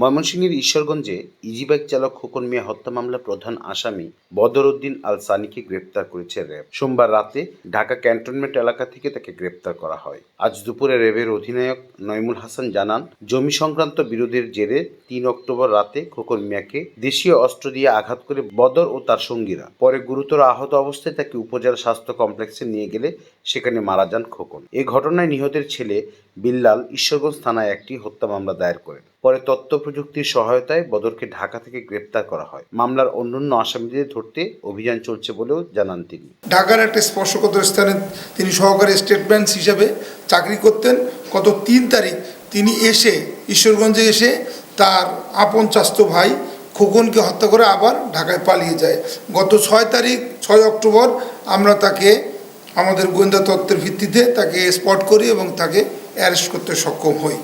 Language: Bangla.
ময়মনসিংহের ঈশ্বরগঞ্জে ইজিবাইক চালক খোকন মিয়া হত্যা মামলার প্রধান আসামি বদর উদ্দিন আল সানিকে গ্রেপ্তার করেছে র্যাব। সোমবার রাতে ঢাকা ক্যান্টনমেন্ট এলাকা থেকে তাকে গ্রেপ্তার করা হয়। আজ দুপুরে র্যাবের অধিনায়ক নইমুল হাসান জানান, জমি সংক্রান্ত বিরোধের জেরে তিন অক্টোবর রাতে খোকন মিয়াকে দেশীয় অস্ত্র দিয়ে আঘাত করে বদর ও তার সঙ্গীরা। পরে গুরুতর আহত অবস্থায় তাকে উপজেলা স্বাস্থ্য কমপ্লেক্সে নিয়ে গেলে সেখানে মারা যান খোকন। এ ঘটনায় নিহতের ছেলে বিল্লাল ঈশ্বরগঞ্জ থানায় একটি হত্যা মামলা দায়ের করেন। পরে তথ্য প্রযুক্তির সহায়তায় বদরকে ঢাকা থেকে গ্রেপ্তার করা হয়। মামলার অন্যান্য আসামিদের ধরতে অভিযান চলছে বলেও জানান তিনি। ঢাকার একটা স্পর্শকাতর স্থানে তিনি সহকারী স্টেট ব্যাংক হিসাবে চাকরি করতেন। গত তিন তারিখ তিনি এসে, ঈশ্বরগঞ্জে এসে তার আপন চাস্তো ভাই খোকনকে হত্যা করে আবার ঢাকায় পালিয়ে যায়। গত ছয় তারিখ, ছয় অক্টোবর আমরা তাকে, আমাদের গোয়েন্দা তত্ত্বের ভিত্তিতে তাকে স্পট করি এবং তাকে অ্যারেস্ট করতে সক্ষম হই।